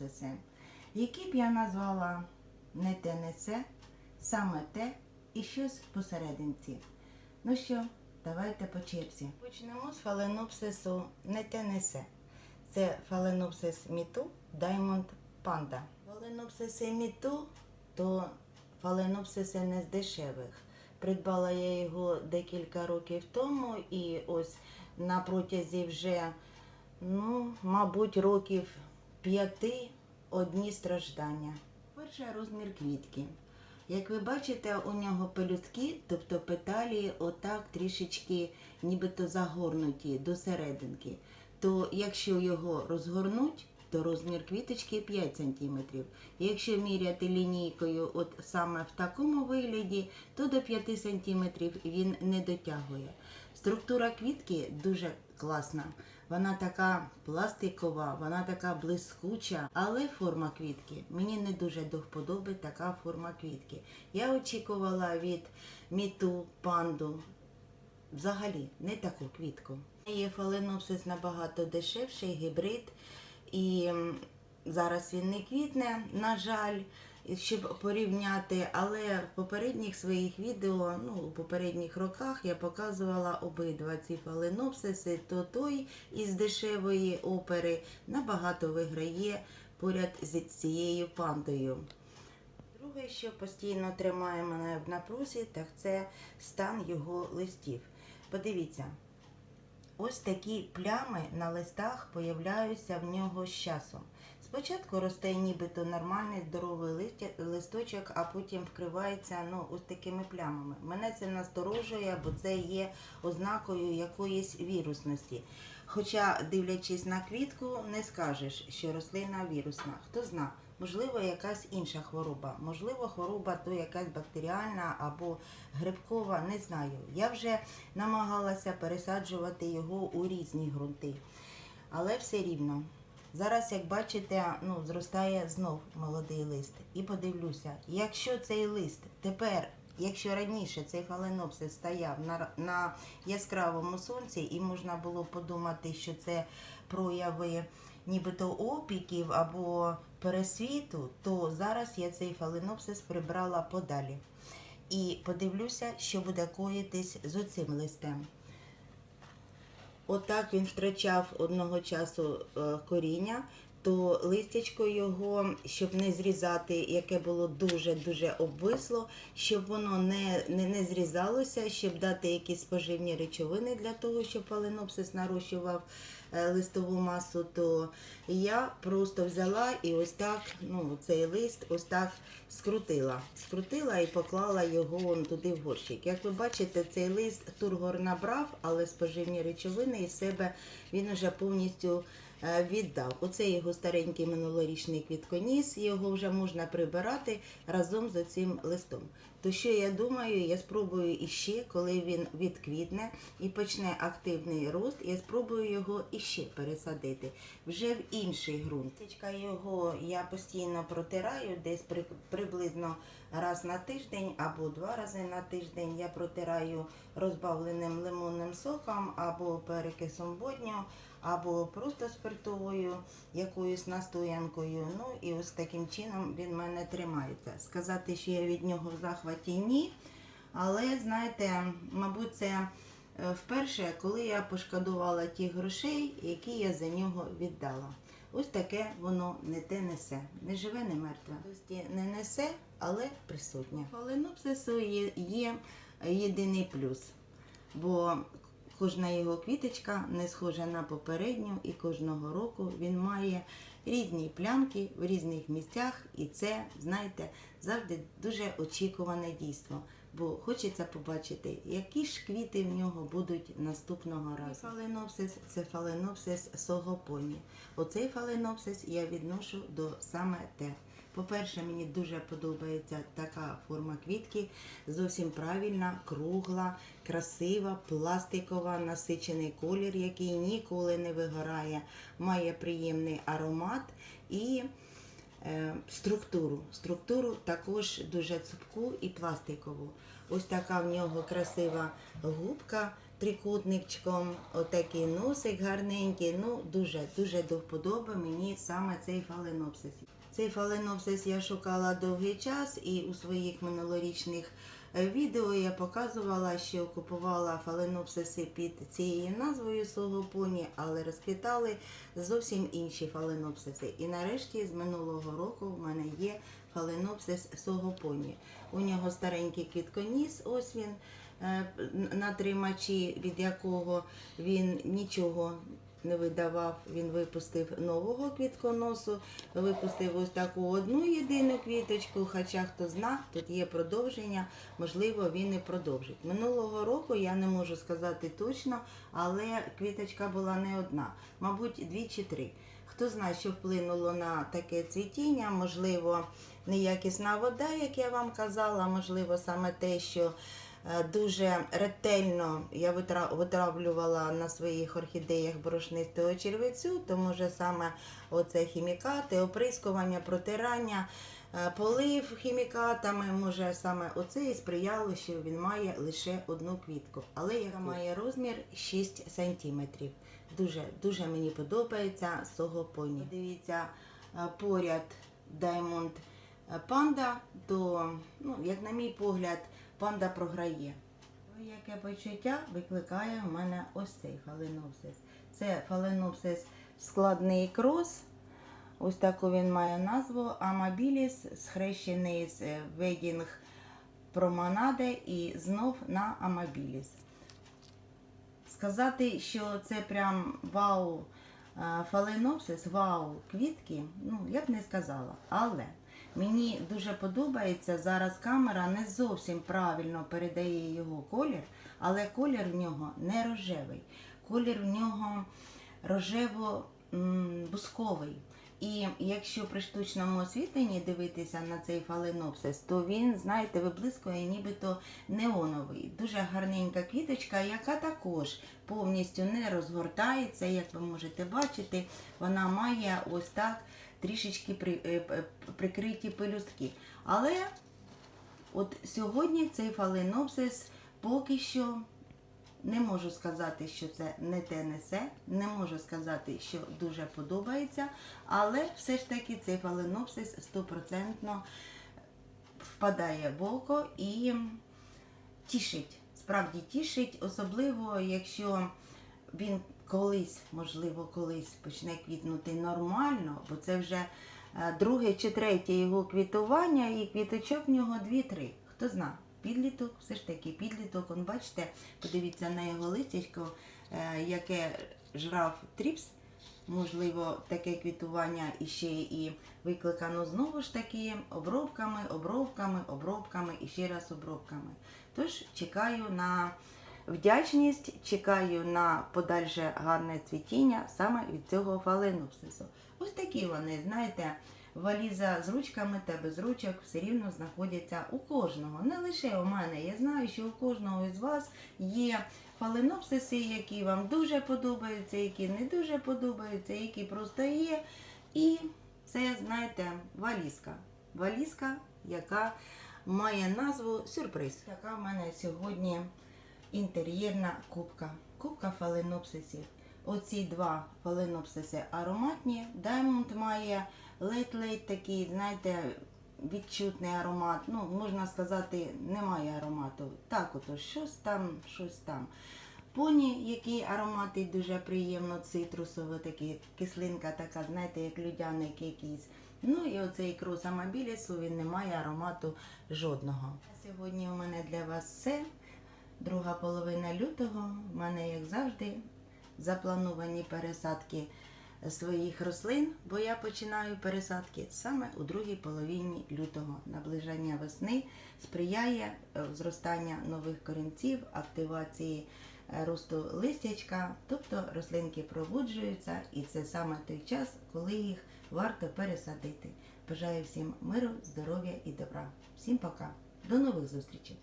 фаленопсиси, які б я назвала не те, не це, саме те і щось посерединці. Ну що, давайте по черзі. Почнемо з фаленопсису не те, не се. Це фаленопсис міту Diamond Panda. Фаленопсиси міту то фаленопсиси не з дешевих. Придбала я його декілька років тому і ось на протязі вже, ну, мабуть, років п'яти одні страждання. Перший розмір квітки. Як ви бачите, у нього пелюстки, тобто петалі, отак трішечки нібито загорнуті до серединки. То якщо його розгорнуть, то розмір квіточки 5 см. Якщо міряти лінійкою, от саме в такому вигляді, то до 5 см він не дотягує. Структура квітки дуже класна. Вона така пластикова, вона така блискуча, але форма квітки мені не дуже до вподоби така форма квітки. Я очікувала від міту панду взагалі не таку квітку. Є фаленопсис набагато дешевший, гібрид, і зараз він не квітне, на жаль, щоб порівняти, але в попередніх своїх відео, ну, у попередніх роках я показувала обидва ці фаленопсиси, то той із дешевої опери набагато виграє поряд з цією пандою. Друге, що постійно тримає мене в напрузі, так це стан його листів. Подивіться, ось такі плями на листах появляються в нього з часом. Спочатку росте нібито нормальний здоровий листочок, а потім вкривається ну, ось такими плямами. Мене це насторожує, бо це є ознакою якоїсь вірусності. Хоча, дивлячись на квітку, не скажеш, що рослина вірусна. Хто зна, можливо, якась інша хвороба, можливо, хвороба то якась бактеріальна або грибкова, не знаю. Я вже намагалася пересаджувати його у різні ґрунти, але все рівно. Зараз, як бачите, ну, зростає знов молодий лист. І подивлюся, якщо цей лист тепер, якщо раніше цей фаленопсис стояв на, на яскравому сонці, і можна було подумати, що це прояви нібито опіків або пересвіту, то зараз я цей фаленопсис прибрала подалі. І подивлюся, що буде коїтись з оцим листем. Отак він втрачав одного часу е, коріння, то листячко його, щоб не зрізати, яке було дуже-дуже обвисло, щоб воно не, не, не зрізалося, щоб дати якісь поживні речовини для того, щоб паленопсис нарощував листову масу, то я просто взяла і ось так, ну, цей лист ось так скрутила. Скрутила і поклала його туди в горщик. Як ви бачите, цей лист тургор набрав, але споживні речовини із себе він уже повністю е, віддав. Оце його старенький минулорічний квітконіс, його вже можна прибирати разом з цим листом. То що я думаю, я спробую іще, коли він відквітне і почне активний рост, я спробую його іще пересадити вже в інший ґрунт. Його я постійно протираю, десь при, приблизно раз на тиждень або два рази на тиждень. Я протираю розбавленим лимонним соком або перекисом водню, або просто спиртовою якоюсь настоянкою. Ну і ось таким чином він мене тримається. Сказати, що я від нього в захваті ні. Але знаєте, мабуть, це е, вперше, коли я пошкодувала ті грошей, які я за нього віддала. Ось таке воно не те несе. Не живе, не мертве. Тобто не несе, але присутнє. Фаленопсису є, є єдиний плюс, бо кожна його квіточка не схожа на попередню, і кожного року він має різні плямки в різних місцях, і це, знаєте, завжди дуже очікуване дійство. Бо хочеться побачити, які ж квіти в нього будуть наступного разу. Фаленопсис це фаленопсис согопоні. Оцей фаленопсис я відношу до саме те. По-перше, мені дуже подобається така форма квітки, зовсім правильна, кругла, красива, пластикова, насичений колір, який ніколи не вигорає, має приємний аромат і структуру. Структуру також дуже цупку і пластикову. Ось така в нього красива губка трикутничком, отакий носик гарненький. Ну, дуже дуже до вподоби мені саме цей фаленопсис. Цей фаленопсис я шукала довгий час і у своїх минулорічних е, відео я показувала, що купувала фаленопсиси під цією назвою свого поні, але розквітали зовсім інші фаленопсиси. І нарешті з минулого року в мене є фаленопсис свого поні. У нього старенький квітконіс, ось він е, на тримачі, від якого він нічого не видавав. Він випустив нового квітконосу, випустив ось таку одну єдину квіточку. Хоча хто зна, тут є продовження, можливо, він і продовжить. Минулого року я не можу сказати точно, але квіточка була не одна, мабуть, дві чи три. Хто знає, що вплинуло на таке цвітіння, можливо, неякісна вода, як я вам казала, можливо, саме те, що дуже ретельно я витра- витравлювала на своїх орхідеях борошнистого червецю, то може саме оце хімікати, оприскування, протирання, е, полив хімікатами, може саме оце і сприяло, що він має лише одну квітку. Але яка має розмір 6 сантиметрів. Дуже, дуже мені подобається сого поні. Дивіться, е, поряд Diamond Panda, то, ну, як на мій погляд, панда програє. Ой, Яке почуття викликає в мене ось цей фаленопсис. Це фаленопсис складний крос. Ось таку він має назву Амабіліс, схрещений з е, Wedding і знов на Амабіліс. Сказати, що це прям вау е, фаленопсис, вау квітки, ну я б не сказала. Але мені дуже подобається зараз камера не зовсім правильно передає його колір, але колір в нього не рожевий. Колір в нього рожево-бусковий. І якщо при штучному освітленні дивитися на цей фаленопсис, то він, знаєте, виблискує нібито неоновий. Дуже гарненька квіточка, яка також повністю не розгортається, як ви можете бачити, вона має ось так трішечки при, е, прикриті пелюстки. Але от сьогодні цей фаленопсис поки що не можу сказати, що це не те несе, не можу сказати, що дуже подобається, але все ж таки цей фаленопсис стопроцентно впадає в око і тішить. Справді тішить, особливо якщо він колись, можливо, колись почне квітнути нормально, бо це вже е, друге чи третє його квітування, і квіточок в нього дві-три. Хто зна, підліток, все ж таки підліток. Он бачите, подивіться на його листячко, е, яке жрав тріпс. Можливо, таке квітування іще і викликано знову ж таки обробками, обробками, обробками і ще раз обробками. Тож чекаю на вдячність, чекаю на подальше гарне цвітіння саме від цього фаленопсису. Ось такі вони, знаєте, валіза з ручками та без ручок все рівно знаходяться у кожного. Не лише у мене. Я знаю, що у кожного із вас є фаленопсиси, які вам дуже подобаються, які не дуже подобаються, які просто є. І це, знаєте, валізка. Валізка, яка має назву сюрприз. Така в мене сьогодні інтер'єрна кубка. Кубка фаленопсисів. Оці два фаленопсиси ароматні. Diamond має ледь-ледь такий, знаєте, відчутний аромат. Ну, можна сказати, немає аромату. Так, ото щось там, щось там. Поні, який аромат і дуже приємно, цитрусово, такий, кислинка така, знаєте, як людяник якийсь. Ну і оцей крос амабілісу, він не має аромату жодного. Сьогодні у мене для вас все. Друга половина лютого. У мене, як завжди, заплановані пересадки своїх рослин, бо я починаю пересадки саме у другій половині лютого. Наближення весни сприяє е, зростання нових корінців, активації е, росту листячка, тобто рослинки пробуджуються, і це саме той час, коли їх варто пересадити. Бажаю всім миру, здоров'я і добра. Всім пока. До нових зустрічей!